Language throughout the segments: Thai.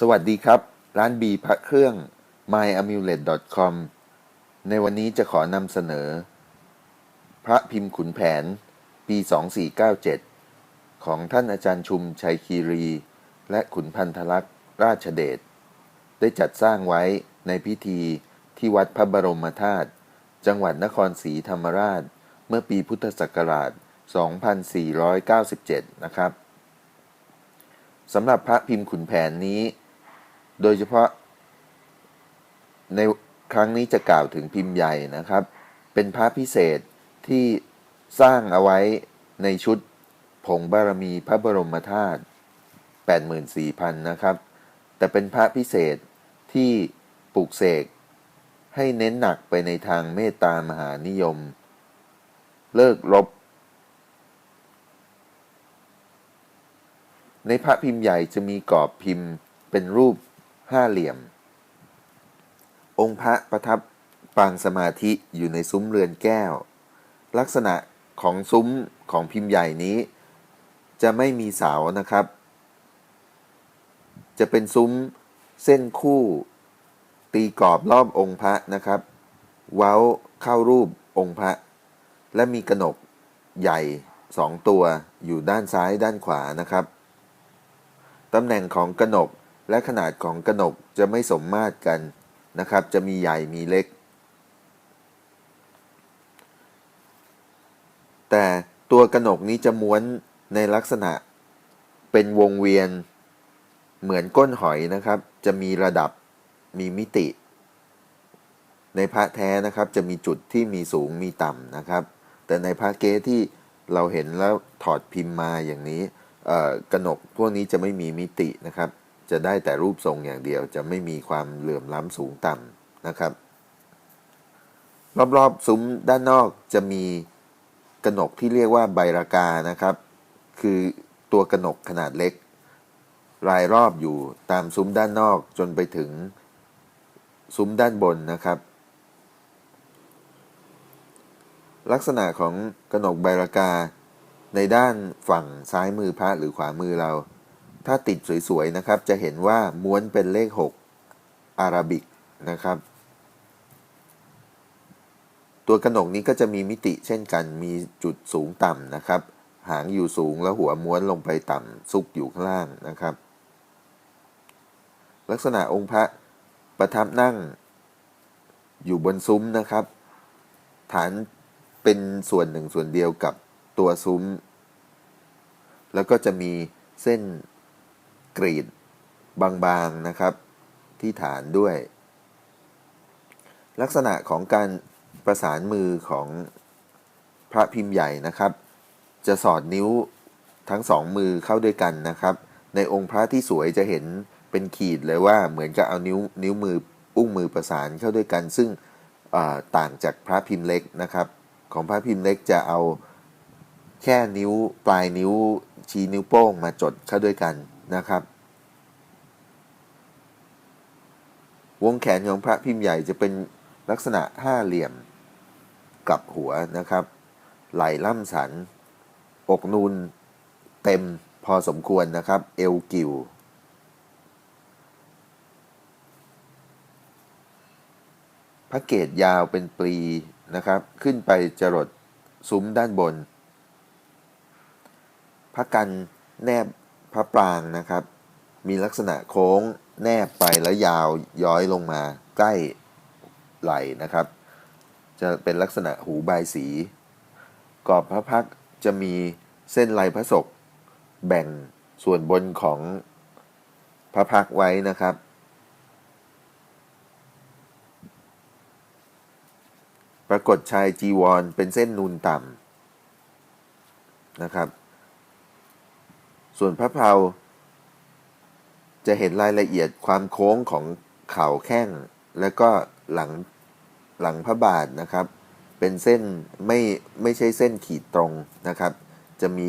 สวัสดีครับ ร้านบีพระเครื่อง myamulet.com ในวันนี้จะขอนำเสนอ พระพิมพ์ขุนแผน ปี 2497 ของท่านอาจารย์ชุมชัยคีรี และขุนพันธลักษณ์ราชเดช ได้จัดสร้างไว้ในพิธีที่วัดพระบรมธาตุ จังหวัดนครศรีธรรมราช เมื่อปีพุทธศักราช 2497 นะครับสำหรับพระพิมพ์ขุนแผนนี้ โดยเฉพาะ ในครั้งนี้จะกล่าวถึงพิมพ์ใหญ่นะครับ เป็นพระพิเศษที่สร้างเอาไว้ในชุดผงบารมีพระบรมธาตุ84,000 นะครับ แต่เป็นพระพิเศษที่ปลูกเสกให้เน้นหนักไปในทางเมตตามหานิยม เลิกลบ ในพระพิมพ์ใหญ่จะมีกรอบพิมพ์เป็นรูป ห้าเหลี่ยม องค์พระประทับปางสมาธิอยู่ในซุ้มเรือนแก้ว ลักษณะของซุ้มของพิมพ์ใหญ่นี้ จะไม่มีเสานะครับ จะเป็นซุ้มเส้นคู่ ตีกรอบรอบองค์พระนะครับ เว้าเข้ารูปองค์พระ และมีกระหนกใหญ่สองตัวอยู่ด้านซ้ายด้านขวานะครับ ตำแหน่งของกระหนก และขนาดของกระหนกจะไม่สมมาตรกันนะครับ จะมีใหญ่มีเล็ก แต่ตัวกระหนกนี้จะม้วนในลักษณะเป็นวงเวียนเหมือนก้นหอยนะครับ จะมีระดับมีมิติ ในพระแท้นะครับจะมีจุดที่มีสูงมีต่ำนะครับ แต่ในพระเก๊ที่เราเห็นแล้วถอดพิมพ์มาอย่างนี้กระหนกพวกนี้จะไม่มีมิตินะครับ จะได้แต่รูปทรงอย่างเดียว จะไม่มีความเหลื่อมล้ำสูงต่ำนะครับ รอบๆซุ้มด้านนอกจะมีกระหนกที่เรียกว่าใบรากานะครับ คือตัวกระหนกขนาดเล็ก รายรอบอยู่ตามซุ้มด้านนอกจนไปถึงซุ้มด้านบนนะครับ ลักษณะของกระหนกใบรากาในด้านฝั่งซ้ายมือพระหรือขวามือเรา ถ้าติดสวยๆนะครับ จะเห็นว่าม้วนเป็นเลข 6 อาราบิกนะครับ ตัวกระหนกนี้ก็จะมีมิติเช่นกัน มีจุดสูงต่ำนะครับ หางอยู่สูงแล้วหัวม้วนลงไปต่ำซุกอยู่ข้างล่างนะครับ ลักษณะองค์พระประทับนั่งอยู่บนซุ้มนะครับ ฐานเป็นส่วนหนึ่งส่วนเดียวกับตัวซุ้ม แล้วก็จะมีเส้น กรีดบางๆนะครับที่ฐานด้วย ลักษณะของการประสานมือของพระพิมพ์ใหญ่นะครับ จะสอดนิ้วทั้งสองมือเข้าด้วยกันนะครับ ในองค์พระที่สวยจะเห็นเป็นขีดเลยว่าเหมือนกับเอานิ้วนิ้วมืออุ้งมือประสานเข้าด้วยกัน ซึ่งต่างจากพระพิมพ์เล็กนะครับ ของพระพิมพ์เล็กจะเอาแค่นิ้วปลายนิ้วชี้นิ้วโป้งมาจดเข้าด้วยกันนะครับ วงแขนของพระพิมพ์ใหญ่จะเป็นลักษณะห้าเหลี่ยมกับหัวนะครับ ไหล่ล่ำสัน อกนูนเต็มพอสมควรนะครับ เอวกิวพระเกศยาวเป็นปลีนะครับ ขึ้นไปจรดซุ้มด้านบน พระกันแนบ พระปรางนะครับ มีลักษณะโค้งแนบไปแล้วยาวย้อยลงมาใกล้ไหลนะครับ จะเป็นลักษณะหูบายสีกรอบพระพักจะมีเส้นลายพระศก แบ่งส่วนบนของพระพักไว้นะครับ ปรากฏชายจีวรเป็นเส้นนูนต่ำนะครับ ส่วนพระเพลาจะเห็นรายละเอียดความโค้งของเข่าแข้ง แล้วก็หลังหลังพระบาทนะครับ เป็นเส้นไม่ไม่ใช่เส้นขีดตรงนะครับ จะมี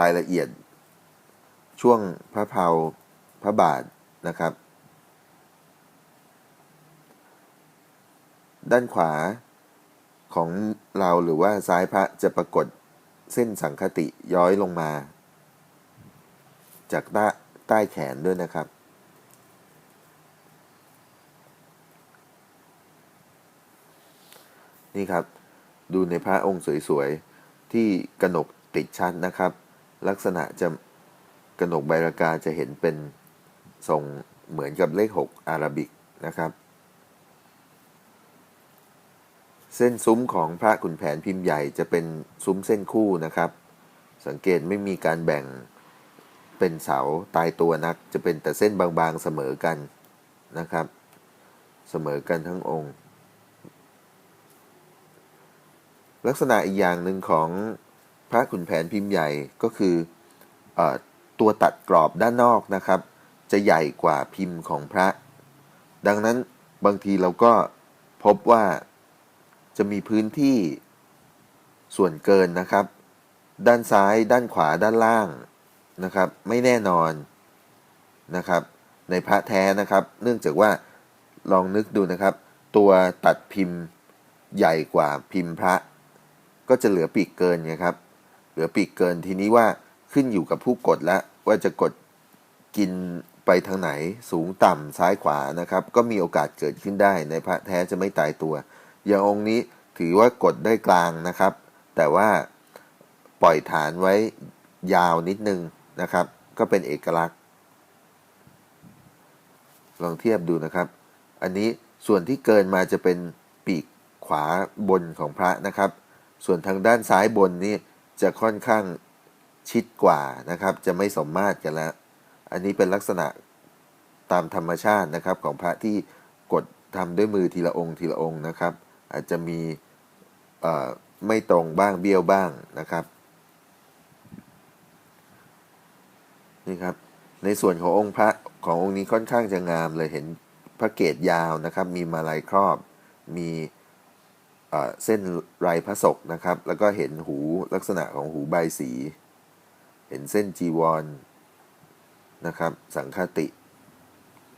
รายละเอียดช่วงพระเพาพระบาทนะครับ ด้านขวาของเราหรือว่าซ้ายพระจะปรากฏเส้นสังคติย้อยลงมา จากใต้แขนด้วยนะครับ นี่ครับ ดูในพระองค์สวยๆ ที่กระหนกติดชัดนะครับ ลักษณะจะกระหนกใบรากาจะเห็นเป็นทรงเหมือนกับเลข 6 อาราบิกนะครับ เส้นซุ้มของพระขุนแผนพิมพ์ใหญ่จะเป็นซุ้มเส้นคู่นะครับ สังเกตไม่มีการแบ่ง เป็นเสาตายตัวนักจะเป็นแต่เส้นบางๆเสมอกันนะครับ เสมอกันทั้งองค์ ลักษณะอีกอย่างหนึ่งของพระขุนแผนพิมพ์ใหญ่ก็คืออตัวตัดกรอบด้านนอกนะครับ จะใหญ่กว่าพิมพ์ของพระ ดังนั้นบางทีเราก็พบว่าจะมีพื้นที่ส่วนเกินนะครับ ด้านซ้าย ด้านขวาด้านล่าง นะครับ ไม่แน่นอนนะครับ ในพระแท้นะครับ เนื่องจากว่าลองนึกดูนะครับ ตัวตัดพิมพ์ใหญ่กว่าพิมพ์พระ ก็จะเหลือปีกเกินไงครับ เหลือปีกเกินทีนี้ว่าขึ้นอยู่กับผู้กดแล้วว่าจะกดกินไปทางไหนสูงต่ำซ้ายขวานะครับ ก็มีโอกาสเกิดขึ้นได้ในพระแท้จะไม่ตายตัว อย่างองค์นี้ถือว่ากดได้กลางนะครับ แต่ว่าปล่อยฐานไว้ยาวนิดนึง นะครับ ก็เป็นเอกลักษณ์ ลองเทียบดูนะครับ อันนี้ส่วนที่เกินมาจะเป็นปีกขวาบนของพระนะครับ ส่วนทางด้านซ้ายบนนี่จะค่อนข้างชิดกว่านะครับ จะไม่สมมาตรกันแล้ว อันนี้เป็นลักษณะตามธรรมชาตินะครับของพระที่กดทำด้วยมือทีละองค์ทีละองค์นะครับ อาจจะมีไม่ตรงบ้างเบี้ยวบ้างนะครับ นี่ครับในส่วนขององค์พระขององค์นี้ค่อนข้างจะงามเลยเห็นพระเกศยาวนะครับ มีมาลัยครอบมีเส้นลายพระศกนะครับ แล้วก็เห็นหูลักษณะของหูใบสี เห็นเส้นจีวรนนะครับ สังคติ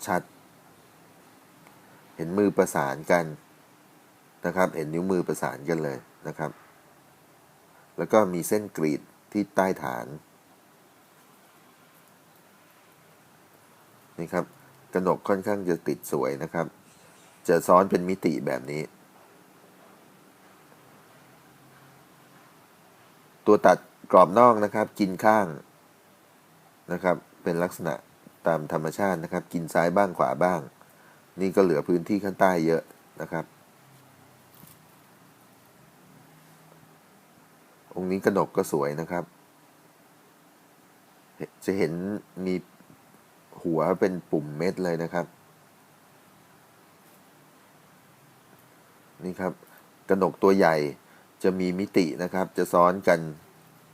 ชัด เห็นมือประสานกันนะครับ เห็นนิ้วมือประสานกันเลยนะครับ แล้วก็มีเส้นกรีดที่ใต้ฐาน นี่ครับกระหนกค่อนข้างจะติดสวยนะครับ จะซ้อนเป็นมิติแบบนี้ ตัวตัดกรอบนอกนะครับกินข้างนะครับ เป็นลักษณะตามธรรมชาตินะครับ กินซ้ายบ้างขวาบ้าง นี่ก็เหลือพื้นที่ข้างใต้เยอะนะครับ องค์นี้กระหนกก็สวยนะครับ จะเห็นมี หัวเป็นปุ่มเม็ดเลยนะครับ นี่ครับกระหนกตัวใหญ่จะมีมิตินะครับ จะซ้อนกัน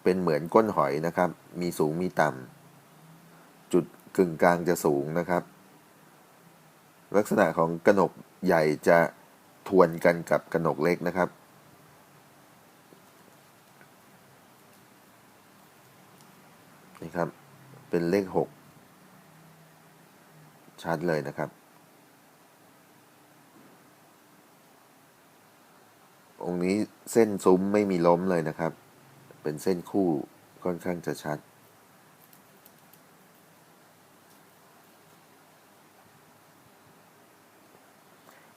เป็นเหมือนก้นหอยนะครับ มีสูงมีต่ำจุดกึ่งกลางจะสูงนะครับ ลักษณะของกระหนกใหญ่จะทวนกันกับกระหนกเล็กนะครับนี่ครับ เป็นเลขหก ชัดเลยนะครับ องค์นี้เส้นซุ้มไม่มีล้มเลยนะครับ เป็นเส้นคู่ค่อนข้างจะชัด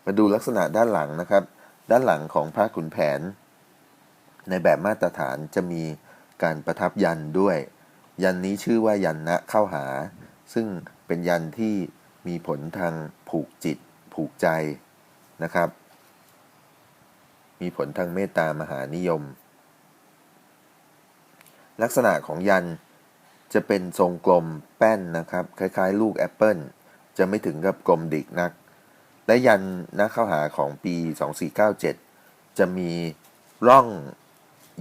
มาดูลักษณะด้านหลังนะครับ ด้านหลังของพระขุนแผน ในแบบมาตรฐานจะมีการประทับยันด้วย ยันนี้ชื่อว่ายันนะเข้าหา ซึ่งเป็นยันที่ มีผลทางผูกจิต ผูกใจนะครับ มีผลทางเมตตามหานิยม ลักษณะของยันจะเป็นทรงกลมแป้นนะครับ คล้ายๆ ลูกแอปเปิลจะไม่ถึงกับกลมดิกนัก และยันนักเข้าหาของปี 2497 จะมีร่อง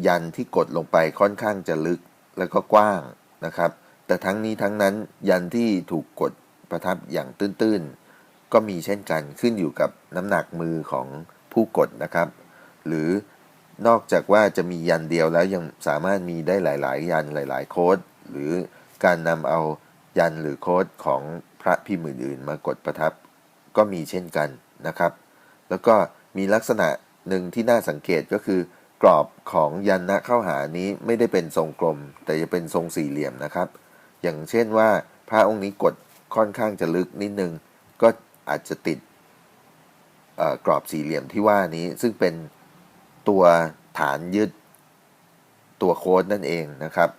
ยันที่กดลงไปค่อนข้างจะลึกแล้วก็กว้างนะครับ แต่ทั้งนี้ทั้งนั้นยันที่ถูกกด ประทับอย่างตื้นๆ ก็มีเช่นกันขึ้นอยู่กับน้ำหนักมือของผู้กดนะครับ หรือนอกจากว่าจะมียันเดียวแล้วยังสามารถมีได้หลาย ๆ ยันหลาย ๆ โค้ด หรือการนำเอายันหรือโค้ดของพระพิมพ์อื่นๆ มากดประทับ ก็มีเช่นกันนะครับ แล้วก็มีลักษณะหนึ่งที่น่าสังเกตก็คือกรอบของยันนะเข้าหานี้ไม่ได้เป็นทรงกลม แต่จะเป็นทรงสี่เหลี่ยมนะครับ อย่างเช่นว่าพระองค์นี้กด ค่อนข้างจะลึกนิดนึง ก็อาจจะติดกรอบสี่เหลี่ยมที่ว่านี้ ซึ่งเป็นตัวฐานยึดตัวโค้ดนั่นเองนะครับ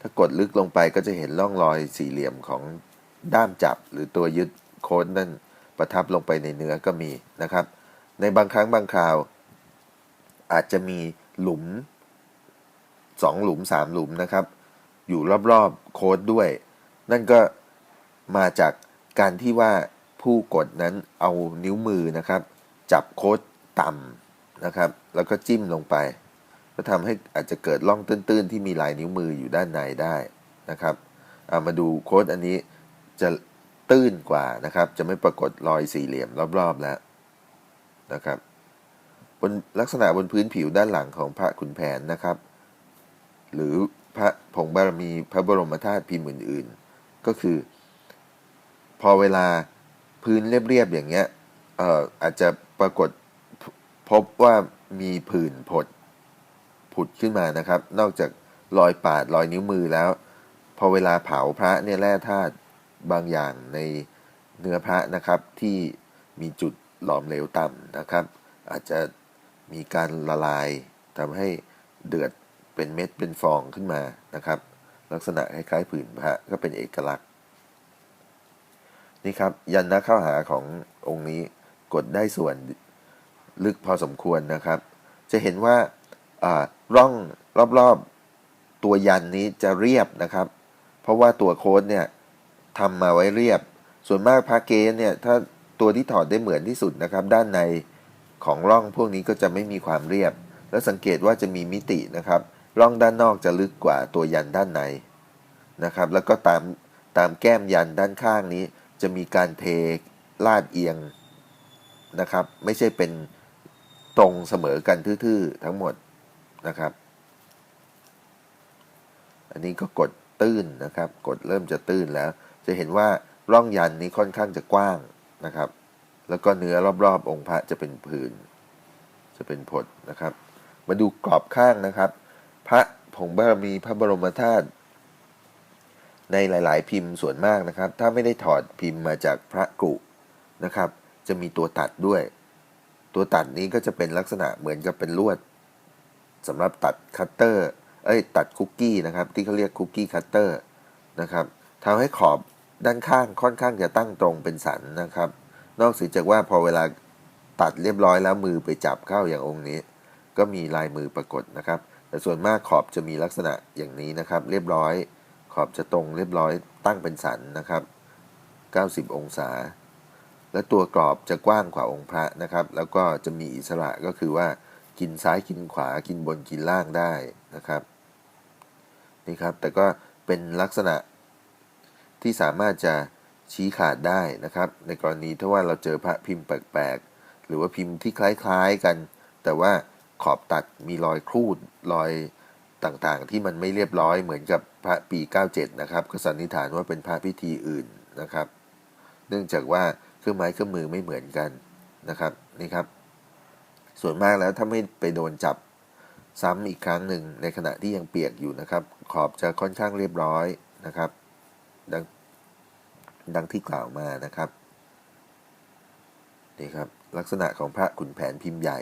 ถ้ากดลึกลงไปก็จะเห็นร่องรอยสี่เหลี่ยมของด้ามจับหรือตัวยึดโค้ดนั่นประทับลงไปในเนื้อก็มีนะครับ ในบางครั้งบางคราว อาจจะมีหลุมสองหลุมสามหลุมนะครับ อยู่รอบๆโค้ดด้วย นั่นก็ มาจากการที่ว่าผู้กดนั้นเอานิ้วมือนะครับ จับโค้ดต่ำนะครับ แล้วก็จิ้มลงไป ก็ทำให้อาจจะเกิดร่องตื้นๆ ที่มีลายนิ้วมืออยู่ด้านในได้นะครับามาดูโค้ดอันนี้จะตื้นกว่านะครับ จะไม่ปรากฏรอยสี่เหลี่ยมรอบๆแล้วนะครับบนลักษณะบนพื้นผิวด้านหลังของพระขุนแผนนะครับ หรือพระผงบารมีพระบรมธาตุพิมพ์อื่นๆ ก็คือ พอเวลาพื้นเรียบๆอย่างเงี้ยเอ่ออาจจะปรากฏพบว่ามีผื่นผดผุดขึ้นมานะครับ นอกจากรอยปาดรอยนิ้วมือแล้ว พอเวลาเผาพระเนี่ยแร่ธาตุบางอย่างในเนื้อพระนะครับที่มีจุดหลอมเหลวต่ำนะครับ อาจจะมีการละลายทำให้เดือดเป็นเม็ดเป็นฟองขึ้นมานะครับ ลักษณะคล้ายๆผื่นพระก็เป็นเอกลักษณ์ นี่ครับ ยันนะเข้าหาขององค์นี้กดได้ส่วนลึกพอสมควรนะครับ จะเห็นว่าอ่าร่องรอบๆตัวยันนี้จะเรียบนะครับ เพราะว่าตัวโค้ดเนี่ยทำมาไว้เรียบ ส่วนมากพระเกสเนี่ยถ้าตัวที่ถอดได้เหมือนที่สุดนะครับ ด้านในของร่องพวกนี้ก็จะไม่มีความเรียบ แล้วสังเกตว่าจะมีมิตินะครับ ร่องด้านนอกจะลึกกว่าตัวยันด้านในนะครับ แล้วก็ตามตามแก้มยันด้านข้างนี้ จะมีการเทลาดเอียงนะครับ ไม่ใช่เป็นตรงเสมอกันทื่อๆทั้งหมดนะครับ อันนี้ก็กดตื้นนะครับ กดเริ่มจะตื้นแล้ว จะเห็นว่าร่องยันนี้ค่อนข้างจะกว้างนะครับ แล้วก็เนื้อรอบๆ องค์พระจะเป็นผืน จะเป็นผดนะครับ มาดูกรอบข้างนะครับ พระผงบารมีพระบรมธาตุ ในหลาย ๆ พิมพ์ส่วนมากนะครับ ถ้าไม่ได้ถอดพิมพ์มาจากพระกรุนะครับ จะมีตัวตัดด้วย ตัวตัดนี้ก็จะเป็นลักษณะเหมือนกับเป็นลวดสำหรับตัดคัตเตอร์ เอ้ย ตัดคุกกี้นะครับ ที่เขาเรียกคุกกี้คัตเตอร์นะครับทำให้ขอบด้านข้างค่อนข้างจะตั้งตรงเป็นสันนะครับ นอกจากว่าพอเวลาตัดเรียบร้อยแล้วมือไปจับเข้าอย่างองค์นี้ ก็มีลายมือปรากฏนะครับ แต่ส่วนมากขอบจะมีลักษณะอย่างนี้นะครับ เรียบร้อย อบจะตรงเรียบร้อยตั้งเป็นสันนะครับ 90 องศา และตัวกรอบจะกว้างกว่าองค์พระนะครับ แล้วก็จะมีอิสระก็คือว่ากินซ้ายกินขวากินบนกินล่างได้นะครับนี่ครับ แต่ก็เป็นลักษณะที่สามารถจะชี้ขาดได้นะครับ ในกรณีถ้าว่าเราเจอพระพิมพ์แปลกๆหรือว่าพิมพ์ที่คล้ายๆกัน แต่ว่าขอบตัดมีรอยครูดรอย ต่างๆ ที่มันไม่เรียบร้อยเหมือนกับพระปี 97 นะครับ ก็สันนิษฐานว่าเป็นพระพิธีอื่นนะครับ เนื่องจากว่าเครื่องไม้เครื่องมือไม่เหมือนกันนะครับนี่ครับ ส่วนมากแล้วถ้าไม่ไปโดนจับซ้ำอีกครั้งหนึ่งในขณะที่ยังเปียกอยู่นะครับ ขอบจะค่อนข้างเรียบร้อยนะครับดังดังที่กล่าวมานะครับนี่ครับลักษณะของพระขุนแผนพิมพ์ใหญ่